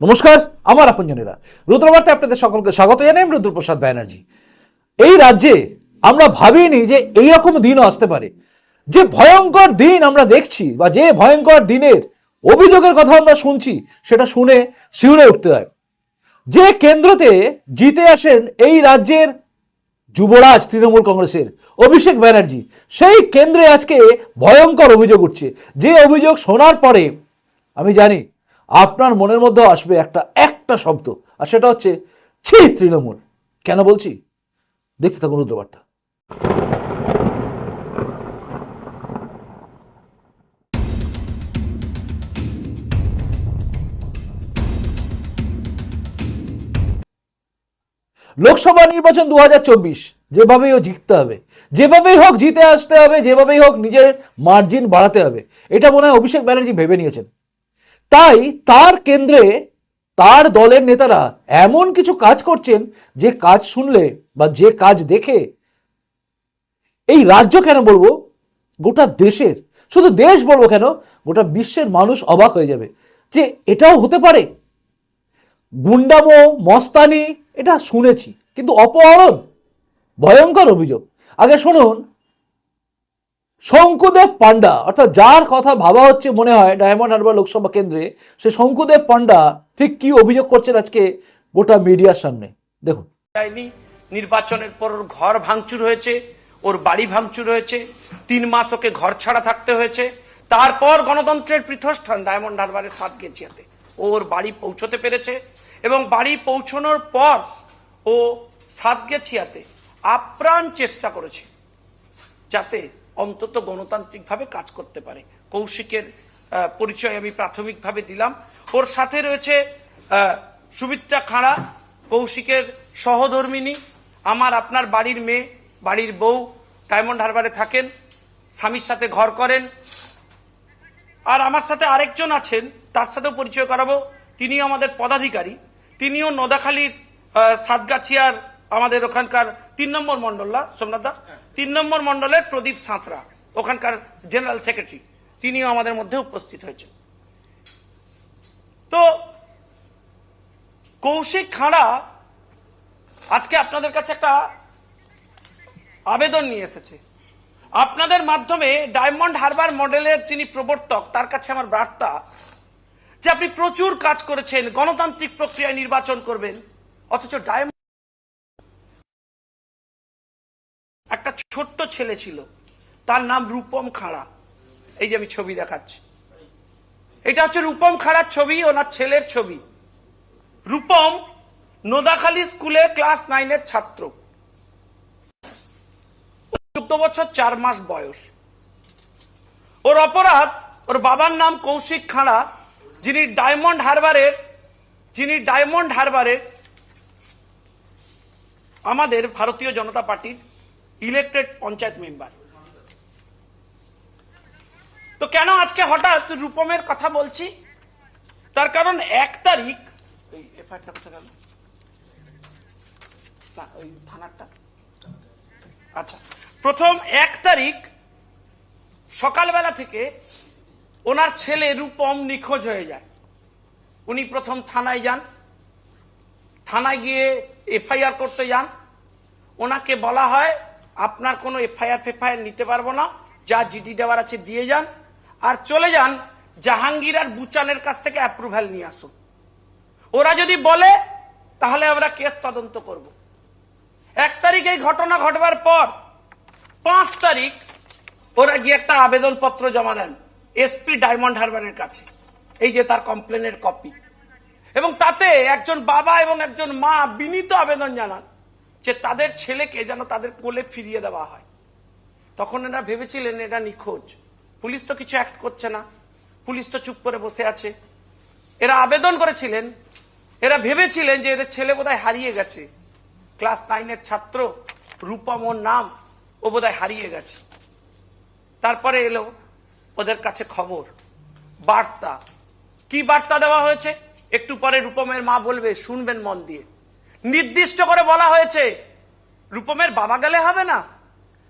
নমস্কার, আমার আপনজনেরা। রুদ্রবার্তে আপনাদের সকলকে স্বাগত জানাই রুদ্রপ্রসাদ ব্যানার্জি। এই রাজ্যে আমরা ভাবিনি যে এই রকম দিনও আসতে পারে। যে ভয়ঙ্কর দিন আমরা দেখছি বা যে ভয়ঙ্কর দিনের অভিযোগের কথা আমরা শুনছি, সেটা শুনে শিউরে উঠতে হয়। যে কেন্দ্রতে জিতে আসেন এই রাজ্যের যুবরাজ, তৃণমূল কংগ্রেসের অভিষেক ব্যানার্জি, সেই কেন্দ্রে আজকে ভয়ঙ্কর অভিযোগ উঠছে। যে অভিযোগ শোনার পরে, আমি জানি আপনার মনের মধ্যেও আসবে একটা একটা শব্দ, আর সেটা হচ্ছে, ছি তৃণমূল। কেন বলছি? দেখতে থাকুন রুদ্রবার্তা। লোকসভা নির্বাচন দু হাজার চব্বিশ, যেভাবেই হোক জিততে হবে। যেভাবেই হোক জিতে আসতে হবে, যেভাবেই হোক নিজের মার্জিন বাড়াতে হবে। এটা মনে হয় অভিষেক ব্যানার্জি ভেবে নিয়েছেন। তাই তার কেন্দ্রে তার দলের নেতারা এমন কিছু কাজ করছেন, যে কাজ শুনলে বা যে কাজ দেখে এই রাজ্য কেন বলব? গোটা দেশের, শুধু দেশ বলব কেন? গোটা বিশ্বের মানুষ অবাক হয়ে যাবে যে এটাও হতে পারে। গুন্ডামো, মস্তানি, এটা শুনেছি, কিন্তু অপহরণ, ভয়ঙ্কর অভিযোগ। আগে শুনুন শঙ্কুদেব পান্ডা অর্থাৎ যার কথা ভাবা হচ্ছে মনে হয় ডায়মন্ড হারবার লোকসভা কেন্দ্রে, সে শঙ্কুদেব পান্ডা ঠিক কি অভিযোগ করছেন আজকে গোটা মিডিয়ার সামনে? দেখুন। নির্বাচনের পর ওর ঘর ভাঙচুর হয়েছে, ওর বাড়ি ভাঙচুর হয়েছে, তিন মাস ওকে ঘর ছাড়া থাকতে হয়েছে, তারপর গণতন্ত্রের পৃথস্থান ডায়মন্ড হারবারের সাত গেছিয়াতে ওর বাড়ি পৌঁছতে পেরেছে এবং বাড়ি পৌঁছানোর পর ও সাত গেছিয়াতে আপ্রাণ চেষ্টা করেছে যাতে অন্তত গণতান্ত্রিকভাবে কাজ করতে পারে। কৌশিকের পরিচয় আমি প্রাথমিকভাবে দিলাম। ওর সাথে রয়েছে সুমিত্রা খাঁড়া, কৌশিকের সহধর্মিনী। আমার, আপনার বাড়ির মেয়ে, বাড়ির বউ ডায়মন্ড হারবারে থাকেন, স্বামীর সাথে ঘর করেন। আর আমার সাথে আরেকজন আছেন, তার সাথেও পরিচয় করাবো। তিনিও আমাদের পদাধিকারী। তিনিও নদাখালীর সাতগাছিয়ার আমাদের ওখানকার তিন নম্বর মন্ডল না সোমনাথ দা তিন নম্বর মন্ডলের প্রদীপ সাঁতরা, ওখানকার জেনারেল সেক্রেটারি। তিনিও আমাদের মধ্যে উপস্থিত হয়েছেন। তো, কৌশিক খাঁড়া আজকে আপনাদের কাছে একটা আবেদন নিয়ে এসেছে। আপনাদের মাধ্যমে ডায়মন্ড হারবার মডেলের যিনি প্রবর্তক, তার কাছে আমার বার্তা যে আপনি প্রচুর কাজ করেছেন, গণতান্ত্রিক প্রক্রিয়ায় নির্বাচন করবেন, অথচ ডায়মন্ড একটা ছোট্ট ছেলে ছিল। তার নাম রূপম খাড়া। এই যে আমি ছবি দেখাচ্ছি। এটা হচ্ছে রূপম খাড়ার ছবি, ওনার ছেলের ছবি। রূপম নোদাখালী স্কুলে ক্লাস নাইনের ছাত্র। চোদ্দ বছর চার মাস বয়স। ওর অপরাধ, ওর বাবার নাম কৌশিক খাঁড়া, যিনি ডায়মন্ড হারবারের, যিনি ডায়মন্ড হারবারের আমাদের ভারতীয় জনতা পার্টির ইলেক্টেড পঞ্চায়েত মেম্বার তো কেন আজকে হঠাৎ রূপমের কথা বলছি? তার কারণ এক তারিখ গেল? আচ্ছা প্রথম এক তারিখ সকালবেলা থেকে ওনার ছেলে রূপম নিখোঁজ হয়ে যায়। উনি প্রথম থানায় যান। থানায় গিয়ে এফআইআর করতে যান। ওনাকে বলা হয় আপনার কোনো এফআইআর ফেফআইআর নিতে পারব না। যা জিডি দেওয়ার আছে দিয়ে যান। আর চলে যান জাহাঙ্গীর আর বুচানের কাছ থেকে অ্যাপ্রুভাল নিয়ে আসুন। ওরা যদি বলে, তাহলে আমরা কেস তদন্ত করব। এক তারিখ এই ঘটনা ঘটবার পর, পাঁচ তারিখ ওরা গিয়ে একটা আবেদনপত্র জমা দেন এসপি ডায়মন্ড হারবারের কাছে। এই যে তার কমপ্লেনের কপি এবং তাতে একজন বাবা এবং একজন মা বিনীত আবেদন জানান। যে তাদের ছেলেকে যেন তাদের কোলে ফিরিয়ে দেওয়া হয়। তখন এরা ভেবেছিলেন এটা নিখোঁজ। পুলিশ তো কিছু অ্যাক্ট করছে না। পুলিশ তো চুপ করে বসে আছে। এরা আবেদন করেছিলেন। এরা ভেবেছিলেন যে এদের ছেলে বোধহয় হারিয়ে গেছে। ক্লাস নাইনের ছাত্র রূপম ওর নাম, ও বোধহয় হারিয়ে গেছে। তারপরে এলো ওদের কাছে খবর, বার্তা। কি বার্তা দেওয়া হয়েছে? একটু পরে রূপমের মা বলবে, শুনবেন মন দিয়ে। নির্দিষ্ট করে বলা হয়েছে, রূপমের বাবা গেলে হবে না।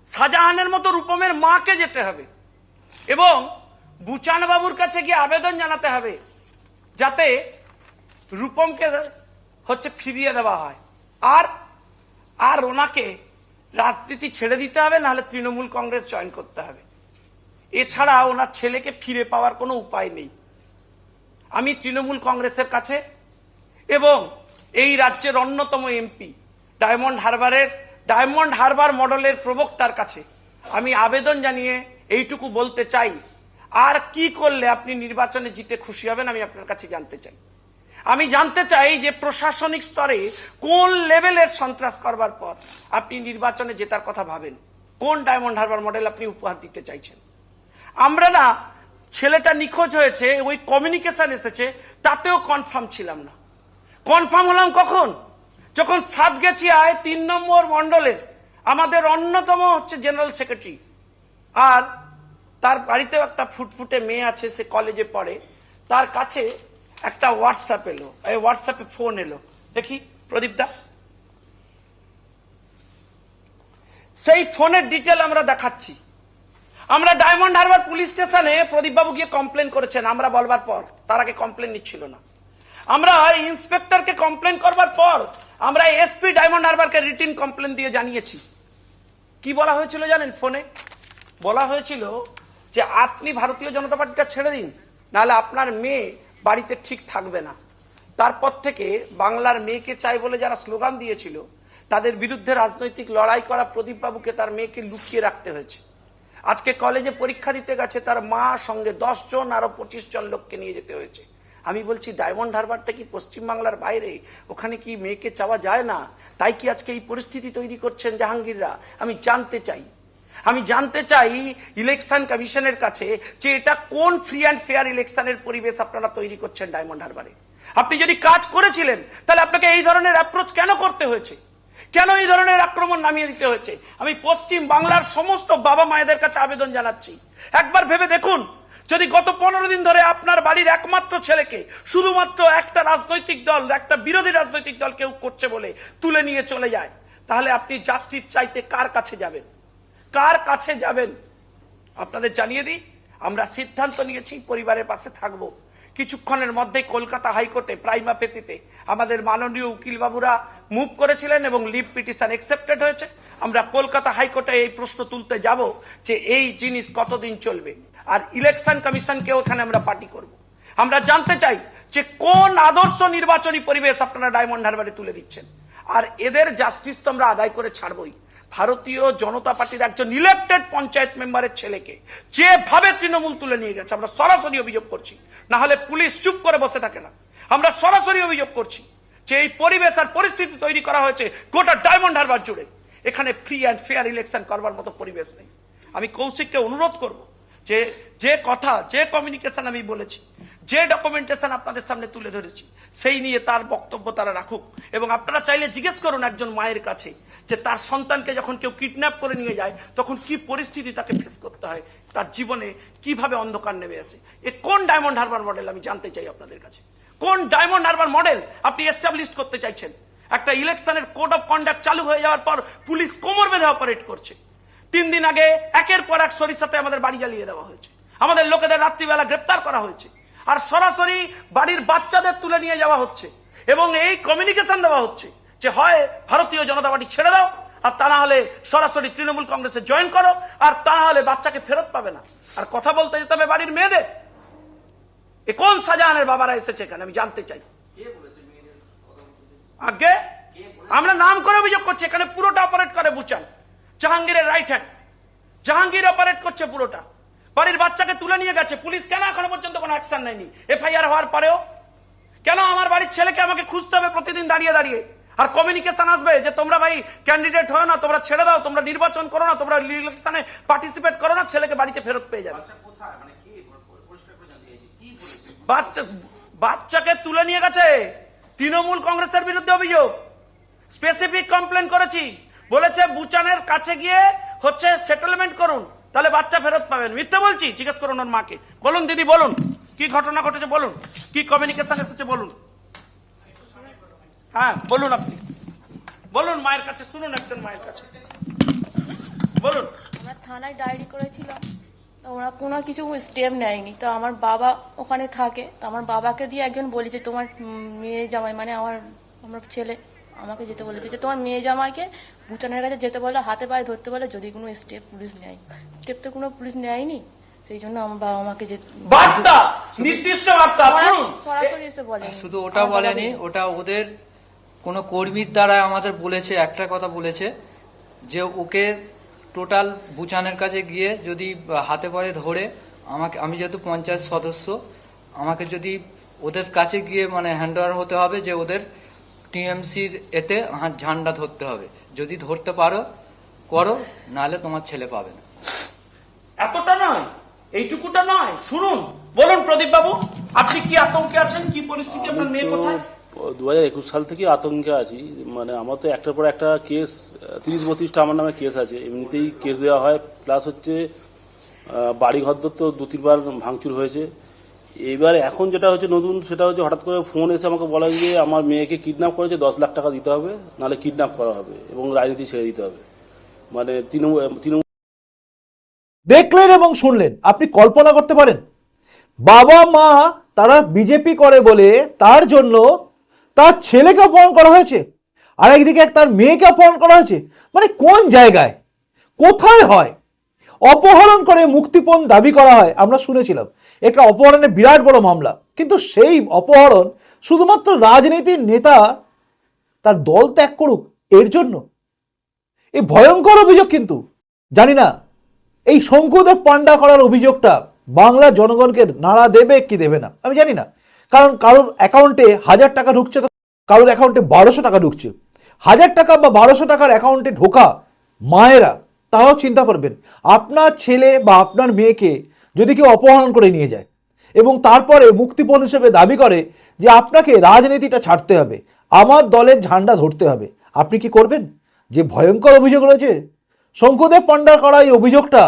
শাহজাহানের মতো রূপমের মাকে যেতে হবে। এবং বুচান বাবুর কাছে গিয়ে আবেদন জানাতে হবে, যাতে রূপমকে হচ্ছে ফিরিয়ে দেওয়া হয়। আর আর ওনাকে রাজনীতি ছেড়ে দিতে হবে, নাহলে তৃণমূল কংগ্রেস জয়েন করতে হবে। এছাড়া ওনার ছেলেকে ফিরে পাওয়ার কোনো উপায় নেই। আমি তৃণমূল কংগ্রেসের কাছে এবং এই রাজ্যের অন্যতম এমপি ডায়মন্ড হারবারের ডায়মন্ড হারবার মডেলের প্রবক্তার কাছে। আমি আবেদন জানিয়ে এইটুকু বলতে চাই, আর কি করলে আপনি নির্বাচনে জিতে খুশি হবেন আমি আপনার কাছে জানতে চাই। আমি জানতে চাই যে প্রশাসনিক স্তরে কোন লেভেলের সন্ত্রাস করবার পর আপনি নির্বাচনে জেতার কথা ভাবেন? কোন ডায়মন্ড হারবার মডেল আপনি উপহার দিতে চাইছেন? আমরা না, ছেলেটা নিখোঁজ হয়েছে, ওই কমিউনিকেশন এসেছে, তাতেও কনফার্ম ছিলাম না। কনফার্ম হলাম কখন? যখন সাতগেছিয়ায় তিন নম্বর মণ্ডলের আমাদের অন্যতম হচ্ছে জেনারেল সেক্রেটারি। আর তার বাড়িতেও একটা ফুটফুটে মেয়ে আছে, সে কলেজে পড়ে। তার কাছে একটা হোয়াটসঅ্যাপ এলো, এই হোয়াটসঅ্যাপে ফোন এলো। দেখি প্রদীপদা সেই ফোনের ডিটেল আমরা দেখাচ্ছি। আমরা ডায়মন্ড হারবার পুলিশ স্টেশনে প্রদীপবাবু গিয়ে কমপ্লেন করেছেন, আমরা বলবার পর। তার আগে কমপ্লেন নিচ্ছিল না। আমরা ইন্সপেক্টরকে কমপ্লেন করবার পর আমরা এসপি ডায়মন্ড হারবারকে রিটিন কমপ্লেন দিয়ে জানিয়েছি। কি বলা হয়েছিল জানেন ফোনে? বলা হয়েছিল যে আপনি ভারতীয় জনতা পার্টিটা ছেড়ে দিন, নাহলে আপনার মেয়ে বাড়িতে ঠিক থাকবে না। তারপর থেকে বাংলার মেয়েকে চাই বলে যারা স্লোগান দিয়েছিল, তাদের বিরুদ্ধে রাজনৈতিক লড়াই করা প্রদীপ বাবুকে তার মেয়েকে লুকিয়ে রাখতে হয়েছে। আজকে কলেজে পরীক্ষা দিতে গেছে, তার মা সঙ্গে দশ জন আরও পঁচিশ জন লোককে নিয়ে যেতে হয়েছে। আমি বলছি, ডায়মন্ড হারবারটা কি পশ্চিমবাংলার বাইরে? ওখানে কি মেয়েকে চাওয়া যায় না? তাই কি আজকে এই পরিস্থিতি তৈরি করছেন জাহাঙ্গীররা? আমি জানতে চাই। আমি জানতে চাই ইলেকশন কমিশনের কাছে যে এটা কোন ফ্রি অ্যান্ড ফেয়ার ইলেকশনের পরিবেশ আপনারা তৈরি করছেন ডায়মন্ড হারবারে। আপনি যদি কাজ করেছিলেন, তাহলে আপনাকে এই ধরনের অ্যাপ্রোচ কেন করতে হয়েছে? কেন এই ধরনের আক্রমণ নামিয়ে দিতে হয়েছে? আমি পশ্চিম বাংলার সমস্ত বাবা মায়েদের কাছে আবেদন জানাচ্ছি। একবার ভেবে দেখুন। যদি গত পনেরো দিন ধরে আপনার বাড়ির একমাত্র ছেলেকে শুধুমাত্র একটা রাজনৈতিক দল, একটা বিরোধী রাজনৈতিক দল কেউ করছে বলে তুলে নিয়ে চলে যায়, তাহলে আপনি জাস্টিস চাইতে কার কাছে যাবেন? কার কাছে যাবেন? আপনাদের জানিয়ে দিই, আমরা সিদ্ধান্ত নিয়েছি, পরিবারের পাশে থাকব। কিছুক্ষণের মধ্যেই কলকাতা হাইকোর্টে প্রাইমা ফেসিতে আমাদের মাননীয় উকিল বাবুরা মুভ করেছিলেন এবং লিভ পিটিশন একসেপ্টেড হয়েছে। আমরা কলকাতা হাইকোর্টে এই প্রশ্ন তুলতে যাব যে এই জিনিস কতদিন চলবে। আর ইলেকশন কমিশনকেও এখানে আমরা পার্টি করব। আমরা জানতে চাই যে কোন আদর্শ নির্বাচনী পরিবেশ আপনারা ডায়মন্ড হারবারে তুলে দিচ্ছেন। আর এদের জাস্টিস তো আমরা আদায় করে ছাড়বই। ভারতীয় জনতা পার্টির একজন ইলেক্টেড পঞ্চায়েত মেম্বারের ছেলেকে যেভাবে তৃণমূল তুলে নিয়ে গেছে, আমরা সরাসরি অভিযোগ করছি। না হলে পুলিশ চুপ করে বসে থাকে না। আমরা সরাসরি অভিযোগ করছি যে এই পরিবেশ আর পরিস্থিতি তৈরি করা হয়েছে গোটা ডায়মন্ড হারবার জুড়ে। এখানে ফ্রি অ্যান্ড ফেয়ার ইলেকশন করবার মতো পরিবেশ নেই। আমি কৌশিককে অনুরোধ করব যে যে কথা, যে কমিউনিকেশন আমি বলেছি যে ডকুমেন্টেশন আপনাদের সামনে তুলে ধরেছি, সেই নিয়ে তার বক্তব্য তারা রাখুক। এবং আপনারা চাইলে জিজ্ঞেস করুন একজন মায়ের কাছে যে তার সন্তানকে যখন কেউ কিডন্যাপ করে নিয়ে যায়, তখন কি পরিস্থিতি তাকে ফেস করতে হয়, তার জীবনে কীভাবে অন্ধকার নেমে আসে। এ কোন ডায়মন্ড হারবার মডেল আমি জানতে চাই আপনাদের কাছে? কোন ডায়মন্ড হারবার মডেল আপনি এস্টাবলিশ করতে চাইছেন? একটা ইলেকশনের কোড অফ কন্ডাক্ট চালু হয়ে যাওয়ার পর পুলিশ কোমর বেঁধে অপারেট করছে। তিন দিন আগে একের পর এক সরিষাতে আমাদের বাড়ি জ্বালিয়ে দেওয়া হয়েছে। আমাদের লোকেদের রাত্রিবেলা গ্রেপ্তার করা হয়েছে। আর সরাসরি বাড়ির বাচ্চাদের তুলে নিয়ে যাওয়া হচ্ছে। এবং এই কমিউনিকেশন দেওয়া হচ্ছে যে হয় ভারতীয় জনতা পার্টি ছেড়ে দাও আর তা না হলে সরাসরি তৃণমূল কংগ্রেসে জয়েন করো আর তা না হলে বাচ্চাকে ফেরত পাবে না। আর কথা বলতে যেতে হবে বাড়ির মেয়েদের। এ কোন সাজাহানের বাবারা এসেছে এখানে? আমি জানতে চাই। আগে? আমরা নাম করে অভিযোগ করছি এখানে পুরোটা অপারেট করে বুচান। জাহাঙ্গীরের রাইট হ্যান্ড জাহাঙ্গীর অপারেট করছে পুরোটা। বাড়ির বাচ্চাকে তুলে নিয়ে গেছে। পুলিশ কেন এখনও পর্যন্ত কোনো অ্যাকশন নেয়নি? এফআইআর হওয়ার পরেও? কেন আমার বাড়ির ছেলেকে আমাকে খুঁজতে হবে প্রতিদিন দাঁড়িয়ে দাঁড়িয়ে? আর কমিউনিকেশন আসবে যে তোমরা ভাই ক্যান্ডিডেট হয় না তোমরা ছেড়ে দাও তোমরা নির্বাচন করো না তোমরা ইলেকশনে পার্টিসিপেট করো না ছেলেকে বাড়িতে ফেরত পেয়ে যাবে। মানে বাচ্চা বাচ্চাকে তুলে নিয়ে গেছে। তৃণমূল কংগ্রেসের বিরুদ্ধে অভিযোগ। স্পেসিফিক কমপ্লেন করেছি। বলেছে বুচানের কাছে গিয়ে হচ্ছে সেটেলমেন্ট করুন। তাহলে বাচ্চা ফেরত পাবেন। মিথ্যে বলছি, জিজ্ঞেস করুন ওর মাকে। বলুন দিদি, বলুন। কি ঘটনা ঘটেছে বলুন। কি কমিউনিকেশন এসেছে বলুন। হ্যাঁ বলুন আপনি। বলুন মায়ের কাছে, শুনুন একজন মায়ের কাছে। বলুন। আমরা থানায় ডায়েরি করেছিলাম ওরা কোনো কিছু স্টেপ নেয়নি। তো আমার বাবা ওখানে থাকে। তো আমার বাবাকে দিয়ে একজন বলেছে তোমার মেয়ে জামাই মানে আমার আমার ছেলে। আমাকে যেতে বলেছে যে তোমার মেয়ে জামাইকে বুচানের কাছে যেতে বলে হাতে পায়ে ধরতে বলে যদি কোনো স্টেপ পুলিশ নেয়। স্টেপ তো কোনো পুলিশ নেয়নি সেই জন্য আমার বাবা আমাকে যে বার্তা! নির্দিষ্ট বার্তা শুনুন! সরাসরি এসে বলে। শুধু ওটা বলেনি ওটা ওদের কোনো কর্মীর দ্বারা আমাদের বলেছে একটা কথা বলেছে যে ওকে টোটাল বুচানের কাছে গিয়ে যদি হাতে পায়ে ধরে আমাকে আমি যেহেতু পঞ্চায়েত সদস্য আমাকে যদি ওদের কাছে গিয়ে মানে হ্যান্ড হতে হবে যে ওদের টিএমসির এতে হা- ঝান্ডা ধরতে হবে। যদি ধরতে পারো করো নাহলে তোমার ছেলে পাবে না। এতটা নয় এইটুকুটা নয় শুনুন বলুন প্রদীপ বাবু আপনি কি আতঙ্কে আছেন? কি পরিস্থিতি আপনার মেয়ে কোথায়? দু হাজার একুশ সাল থেকে আতঙ্কে আছি। মানে আমার তো একটার পর একটা কেস তিরিশ বত্রিশটা আমার নামে কেস আছে। এমনিতেই কেস দেওয়া হয় প্লাস হচ্ছে বাড়ি ঘর তো দু তিনবার ভাঙচুর হয়েছে। এবার এখন যেটা হচ্ছে নতুন, সেটা হচ্ছে হঠাৎ করে ফোন এসে আমাকে বলা যে, আমার মেয়েকে কিডন্যাপ করেছে, দশ লাখ টাকা দিতে হবে, নাহলে কিডন্যাপ করা হবে এবং রাজনীতি ছেড়ে দিতে হবে। মানে তৃণমূল তৃণমূল দেখলেন এবং শুনলেন। আপনি কল্পনা করতে পারেন। বাবা, মা তারা বিজেপি করে বলে তার জন্য তার ছেলেকে অপহরণ করা হয়েছে। আর একদিকে তার মেয়েকে অপহরণ করা হয়েছে। মানে কোন জায়গায়? কোথায় হয়? অপহরণ করে মুক্তিপণ দাবি করা হয়, আমরা শুনেছিলাম। একটা অপহরণের বিরাট বড় মামলা। কিন্তু সেই অপহরণ শুধুমাত্র রাজনীতির নেতা তার দল ত্যাগ করুক, এর জন্য। এই ভয়ঙ্কর অভিযোগ কিন্তু, জানি না, এই শঙ্কুদেব পান্ডা করার অভিযোগটা বাংলা জনগণকে নাড়া দেবে কি দেবে না, আমি জানি না। কারণ কারোর অ্যাকাউন্টে হাজার টাকা ঢুকছে তো কারোর অ্যাকাউন্টে বারোশো টাকা ঢুকছে। হাজার টাকা বা বারোশো টাকার অ্যাকাউন্টে ঢোকা মায়েরা, তারাও চিন্তা করবেন। আপনার ছেলে বা আপনার মেয়েকে যদি কেউ অপহরণ করে নিয়ে যায়। এবং তারপরে মুক্তিপণ হিসেবে দাবি করে যে আপনাকে রাজনীতিটা ছাড়তে হবে, আমার দলের ঝান্ডা ধরতে হবে। আপনি কি করবেন? যে ভয়ঙ্কর অভিযোগ রয়েছে। শঙ্কুদেব পান্ডার করা এই অভিযোগটা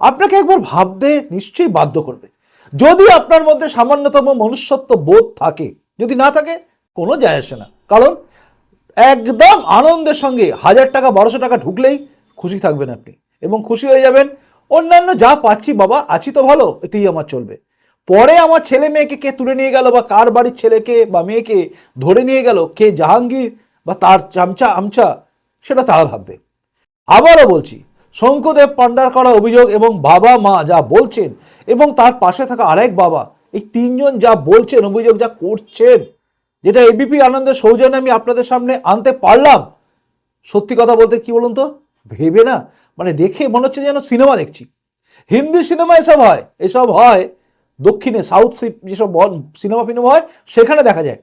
আপনাকে একবার ভাবতে নিশ্চয়ই বাধ্য করবে। যদি আপনার মধ্যে সামান্যতম মনুষ্যত্ব বোধ থাকে, যদি না থাকে, কোনো যায় আসে না। কারণ একদম আনন্দের সঙ্গে হাজার টাকা, বারোশো টাকা ঢুকলেই খুশি থাকবেন আপনি এবং খুশি হয়ে যাবেন অন্যান্য যা পাচ্ছি বাবা, আছি তো ভালো, এতেই আমার চলবে। পরে আমার ছেলে মেয়েকে কে তুলে নিয়ে গেল বা কার বাড়ির ছেলেকে বা মেয়েকে ধরে নিয়ে গেল, কে জাহাঙ্গীর বা তার চামচা, আমচা, সেটা তারা ভাববে। আবারও বলছি, শঙ্কুদেব পান্ডার করা অভিযোগ এবং বাবা মা যা বলছেন এবং তার পাশে থাকা আরেক বাবা, এই তিনজন যা বলছেন, অভিযোগ যা করছেন, যেটা এবিপি আনন্দের সৌজন্যে আমি আপনাদের সামনে আনতে পারলাম, সত্যি কথা বলতে কি বলুন তো? ভেবে না মানে দেখে মনে হচ্ছে যেন সিনেমা দেখছি। হিন্দি সিনেমা এসব হয় এসব হয় দক্ষিণে সাউথ যেসব সিনেমা ফিনেমা হয়, সেখানে দেখা যায়।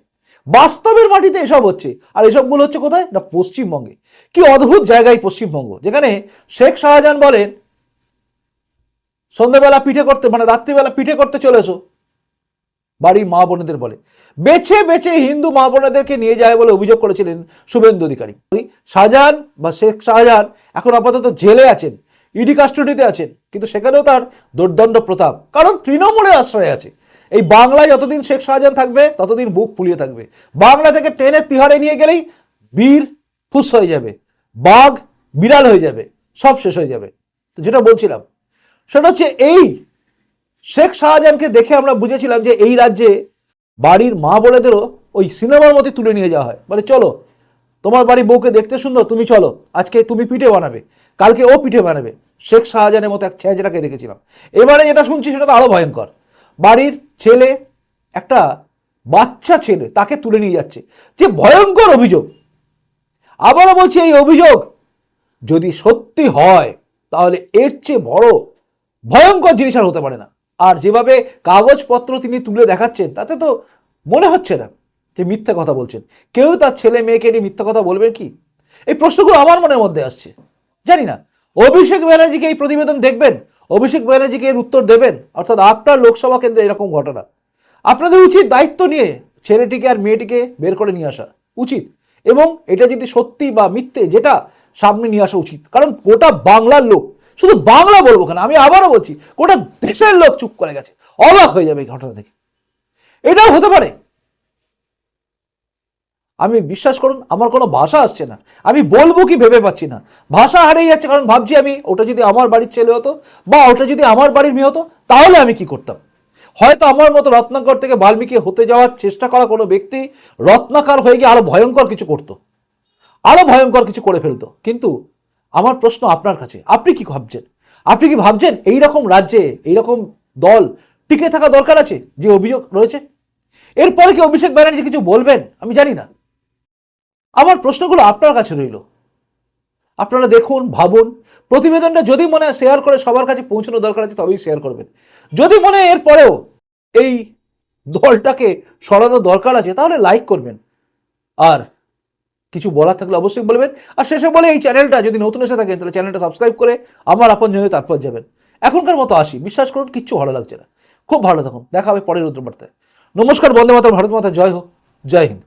বাস্তবের মাটিতে এসব হচ্ছে। আর এসবগুলো হচ্ছে কোথায়? না, পশ্চিমবঙ্গে। কি অদ্ভুত জায়গায় পশ্চিমবঙ্গ, যেখানে শেখ শাহজাহান বলেন, সন্ধ্যাবেলা পিঠে করতে মানে রাত্রিবেলা পিঠে করতে চলে এসো। বাড়ির মা বোনেদের বলে। বেছে বেছে হিন্দু মা বোনেদেরকে নিয়ে যায় বলে অভিযোগ করেছিলেন শুভেন্দু অধিকারী। শাহজাহান বা শেখ শাহজাহান এখন আপাতত জেলে আছেন ইডি কাস্টডিতে আছেন, কিন্তু সেখানেও তার দুর্দণ্ড প্রতাপ। কারণ তৃণমূলের আশ্রয় আছে। এই বাংলায় যতদিন শেখ শাহজাহান থাকবে, ততদিন বুক ফুলিয়ে থাকবে। বাংলা থেকে ট্রেনে তিহারে নিয়ে গেলেই বীর ফুস হয়ে যাবে, বাঘ বিড়াল হয়ে যাবে, সব শেষ হয়ে যাবে। তো যেটা বলছিলাম, সেটা হচ্ছে এই শেখ শাহজাহানকে দেখে আমরা বুঝেছিলাম যে এই রাজ্যে বাড়ির মা বোনেদেরও ওই সিনেমার মধ্যে তুলে নিয়ে যাওয়া হয়। মানে চলো, তোমার বাড়ি বউকে দেখতে সুন্দর, তুমি চলো, আজকে তুমি পিঠে বানাবে, কালকে ও পিঠে বানাবে। শেখ শাহজাহানের মতো এক ছেঁচড়াকে দেখেছিলাম। এবারে যেটা শুনছি সেটা তো আরও ভয়ঙ্কর। বাড়ির ছেলে, একটা বাচ্চা ছেলে, তাকে তুলে নিয়ে যাচ্ছে। যে ভয়ঙ্কর অভিযোগ। আবারও বলছি এই অভিযোগ যদি সত্যি হয়, তাহলে এর চেয়ে বড় ভয়ঙ্কর জিনিস আর হতে পারে না। আর যেভাবে কাগজপত্র তিনি তুলে দেখাচ্ছেন, তাতে তো মনে হচ্ছে না যে মিথ্যা কথা বলছেন। কেউ তার ছেলে মেয়েকে নিয়ে মিথ্যা কথা বলবে কি? এই প্রশ্নগুলো আমার মনের মধ্যে আসছে। জানি না। অভিষেক ব্যানার্জিকে এই প্রতিবেদন দেখবেন? অভিষেক ব্যানার্জিকে এর উত্তর দেবেন? অর্থাৎ আপনার লোকসভা কেন্দ্রে এরকম ঘটনা। আপনাদের উচিত দায়িত্ব নিয়ে ছেলেটিকে আর মেয়েটিকে বের করে নিয়ে আসা উচিত। এবং এটা যদি সত্যি বা মিথ্যে, যেটা সামনে নিয়ে আসা উচিত। কারণ গোটা বাংলার লোক শুধু বাংলা বলব কেন? আমি আবারও বলছি, গোটা দেশের লোক চুপ করে গেছে। অবাক হয়ে যাবে এই ঘটনা থেকে এটাও হতে পারে। আমি বিশ্বাস করুন, আমার কোনো ভাষা আসছে না। আমি বলব কি ভেবে পাচ্ছি না। ভাষা হারিয়ে যাচ্ছে, কারণ ভাবছি আমি ওটা যদি আমার বাড়ির ছেলে হতো বা ওটা যদি আমার বাড়ির মেয়ে হতো, তাহলে আমি কি করতাম? হয়তো আমার মতো রত্নাকর থেকে বাল্মীকি হতে যাওয়ার চেষ্টা করা কোনো ব্যক্তি রত্নাকর হয়ে গিয়ে আরও ভয়ঙ্কর কিছু করতো। আরও ভয়ঙ্কর কিছু করে ফেলতো। কিন্তু আমার প্রশ্ন আপনার কাছে। আপনি কি ভাবছেন? আপনি কি ভাবছেন এই রকম রাজ্যে এই রকম দল টিকে থাকা দরকার আছে যে অভিযোগ রয়েছে? এরপরে কি অভিষেক ব্যানার্জি কিছু বলবেন? আমি জানি না। আমার প্রশ্নগুলো আপনার কাছে রইল। আপনারা দেখুন, ভাবুন। প্রতিবেদনটা যদি মনে হয় শেয়ার করে সবার কাছে পৌঁছানো দরকার আছে, তবেই শেয়ার করবেন। যদি মনে হয় এরপরেও এই দলটাকে সরানো দরকার আছে, তাহলে লাইক করবেন। আর কিছু বলার থাকলে অবশ্যই বলবেন। আর শেষে বলে এই চ্যানেলটা যদি নতুন এসে থাকেন তাহলে চ্যানেলটা সাবস্ক্রাইব করে আমার আপন জন্য তারপর যাবেন। এখনকার মতো আসি। বিশ্বাস করুন, কিচ্ছু ভালো লাগছে না। খুব ভালো থাকুন। দেখা হবে পরের রুদ্রবার্তায়। নমস্কার, বন্দে মাতা ভারত মাতা। জয় হোক। জয় হিন্দ।